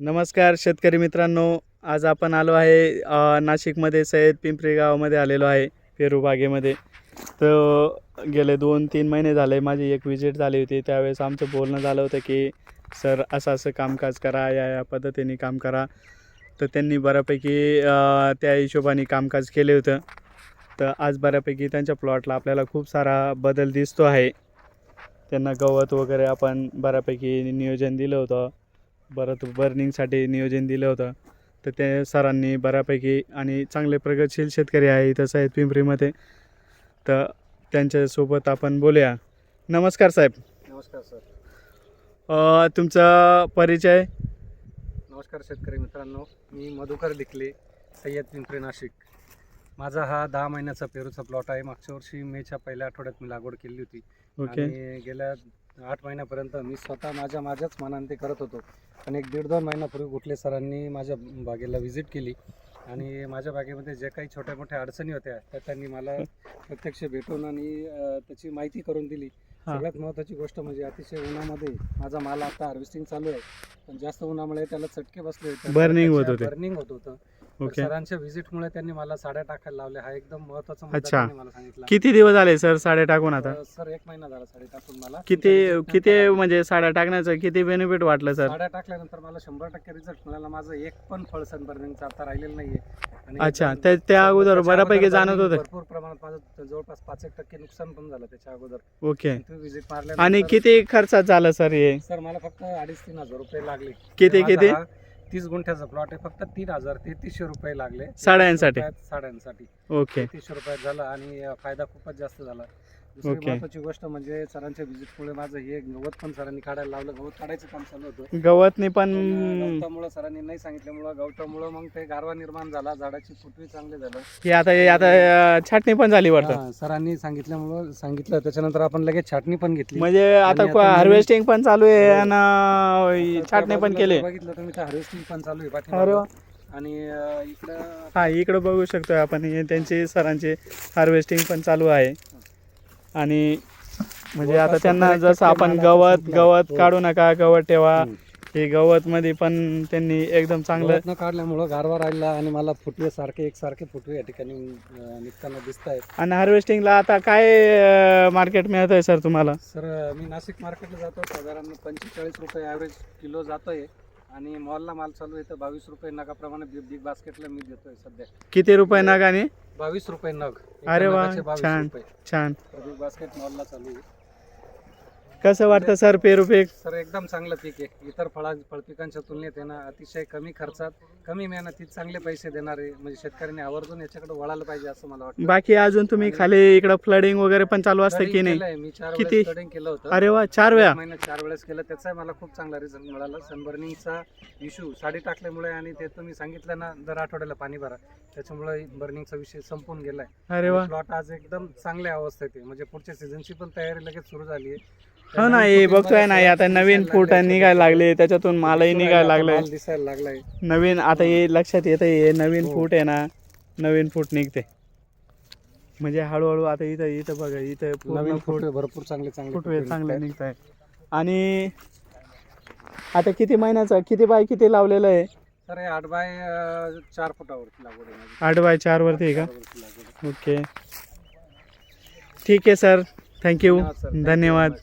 नमस्कार शेतकरी मित्रांनो आज आपण आलो आहे नाशिकमध्ये सय्यद पिंपरी गावामध्ये आलेलो आहे पेरू बागेमध्ये. तर गेले दोन तीन महिने झाले माझी एक विजिट झाली होती. त्यावेळेस आमचं बोलणं झालं होतं की सर असं असं कामकाज करा या या पद्धतीने काम करा. तर त्यांनी बऱ्यापैकी त्या हिशोबाने कामकाज केले होतं. तर आज बऱ्यापैकी त्यांच्या प्लॉटला आपल्याला खूप सारा बदल दिसतो आहे. त्यांना गवत वगैरे आपण बऱ्यापैकी नियोजन दिलं होतं. परत बर्निंगसाठी नियोजन दिलं होतं. तर ते सरांनी बऱ्यापैकी आणि चांगले प्रगतशील शेतकरी आहे तसं आहेत पिंपरीमध्ये. तर त्यांच्यासोबत आपण बोलूया. नमस्कार साहेब. नमस्कार सर. तुमचा परिचय? नमस्कार शेतकरी मित्रांनो. मी मधुकर दिखले सय्यद पिंपरी नाशिक. माझा हा दहा महिन्याचा पेरूचा प्लॉट आहे. मागच्या वर्षी मेच्या पहिल्या आठवड्यात मी लागवड केली होती. ओके. आणि गेल्या आठ महिन्यापर्यंत मी स्वतः माझ्या माझ्याच मनाने ते करत होतो. आणि एक दीड दोन महिन्यापूर्वी कुठले सरांनी माझ्या बागेला व्हिजिट केली. आणि माझ्या बागेमध्ये जे काही छोट्या मोठ्या अडचणी होत्या त्या त्यांनी मला प्रत्यक्ष भेटून आणि अं, त्याची माहिती करून दिली. हा. सगळ्यात महत्त्वाची गोष्ट म्हणजे अतिशय उन्हामध्ये माझा माल आता हार्वेस्टिंग चालू आहे. पण जास्त उन्हामुळे त्याला चटके बसले Burning होत होते. बर्निंग होत होतं. ओके सरांच्या व्हिजिटमुळे त्यांनी मला साड्या टाकायला लावल्या. हा एकदम महत्त्वाचा मुद्दा अच्छा. त्यांनी मला सांगितला. किती दिवस झाले सर साड्या टाकून आता? सर एक महिना झाला साडी टाकून मला. किती किती म्हणजे साड्या टाकण्याचं किती बेनिफिट वाटलं सर? साड्या टाकल्यानंतर मला शंभर टक्के रिझल्ट मिळाला. माझं एक पण फळ सनबर्निंगचं आता राहिलेलं नाहीये. आणि अच्छा. एकदम- त्या त्या अगोदर त्याच्या बऱ्यापैकी अगोदर जाणवत होतं. भरपूर प्रमाणात माझं जवळपास पाच एक टक्के नुकसान पण झालं त्याच्या अगोदर. ओके व्हिजिट आणि किती खर्चात झालं सर हे? सर मला फक्त अडीच तीन हजार रुपये लागले. किती माझा किती? हा तीस गुंठ्याचा प्लॉट आहे. फक्त तीन हजार तेहतीसशे रुपये लागले. साड्यांसाठी? साड्यांसाठी. ओके. तेहतीसशे रुपयात झाला आणि फायदा खूपच जास्त झाला. दुसरी. महत्वाची गोष्ट म्हणजे सरांच्या व्हिजिटमुळे माझं हे गवत पण सरांनी काढायला लावलं. गवत काढायचं काम चालू होतं. गवतनी पण गवतामुळे सरांनी नाही सांगितल्यामुळं गवतामुळं मग ते गारवा निर्माण झाला झाडाची फुटवी चांगली झालं. हे आता हे आता अ, छाटणी पण झाली वाटतं. हा, सरांनी सांगितल्यामुळं सांगितलं. त्याच्यानंतर आपण लगेच छाटणी पण घेतली. म्हणजे आता हार्वेस्टिंग पण चालू आहे हो. आणि छाटणी पण केली. बघितलं तुम्ही तर हार्वेस्टिंग पण चालू आहे अरे पाठीमागं. वा. आणि अं, इकडं हा इकडं बघू शकतोय आपण. हे त्यांची सरांची हार्वेस्टिंग पण चालू आहे. आणि म्हणजे आता त्यांना जसं आपण गवत. गवत हो. काढू नका गवत ठेवा. हे गवत मध्ये पण त्यांनी एकदम चांगलं न काढल्यामुळं गारवा राहिला आणि मला फुटवे सारखे एक सारखे फुटवे या ठिकाणी अं, निघताना दिसत आहेत आणि हार्वेस्टिंगला आता काय मार्केट मिळत आहे सर तुम्हाला? सर मी नाशिक मार्केटला जातो. साधारण पंचेचाळीस रुपये ॲव्हरेज किलो जातोय. आणि मॉलला माल चालू आहे तर बावीस रुपये नगाप्रमाणे बिग बिग बास्केटला मी देतोय सध्या. किती रुपये नग आणि? बावीस रुपये नग. अरे वा, नगाचे 22 छान. छान बास्केट मॉलला चालू आहे कसं वाटतं सर पेरू पीक सर एकदम चांगलं पीक आहे. इतर फळा फळपिकांच्या तुलनेत आहे ना अतिशय कमी खर्चात कमी मेहनतीत चांगले पैसे देणारे म्हणजे शेतकऱ्यांनी आवर्जून याच्याकडे वळायला पाहिजे असं मला वाटतं. बाकी अजून तुम्ही खाली इकडं फ्लडिंग वगैरे पण चालू असतं की नाही? केलंय, मी चार किती? वेळेस studying केलं होतं. अरे वा चार वेळा. एक महिन्यात चार वेळेस केलं त्याचा मला खूप चांगला रिझल्ट मिळाला. सनबर्निंगचा इश्यू साडी टाकल्यामुळे आणि ते तुम्ही सांगितलं ना दर आठवड्याला पाणी भरा. त्याच्यामुळे बर्निंगचा विषय संपून गेलाय. अरे वा. प्लॉट आज एकदम चांगल्या अवस्थेत आहे. म्हणजे पुढच्या सीझनची पण तयारी लगेच सुरू झाली आहे. हो ना हे बघतोय ना हे आता नवीन फूट निघायला लागले त्याच्यातून मालही निघायला लागले दिसायला लागलाय. नवीन आता हे लक्षात येतं हे नवीन हो. फूट आहे ना नवीन फूट निघते. म्हणजे हळूहळू आता इथं इथं बघा इथं पूर्ण नवीन फूट फुटवे भरपूर चांगले चांगले फुटवे फुटवे चांगले. निघत आहे आणि आता किती महिन्याचं किती बाय किती लावलेलं आहे? तर हे आठ बाय अं, चार फुटावरती लागवड आहे. माझी. आठ बाय चार वरती आहे का? चारवरती लागवड आहे. ओके. ठीक आहे सर. थँक्यू धन्यवाद.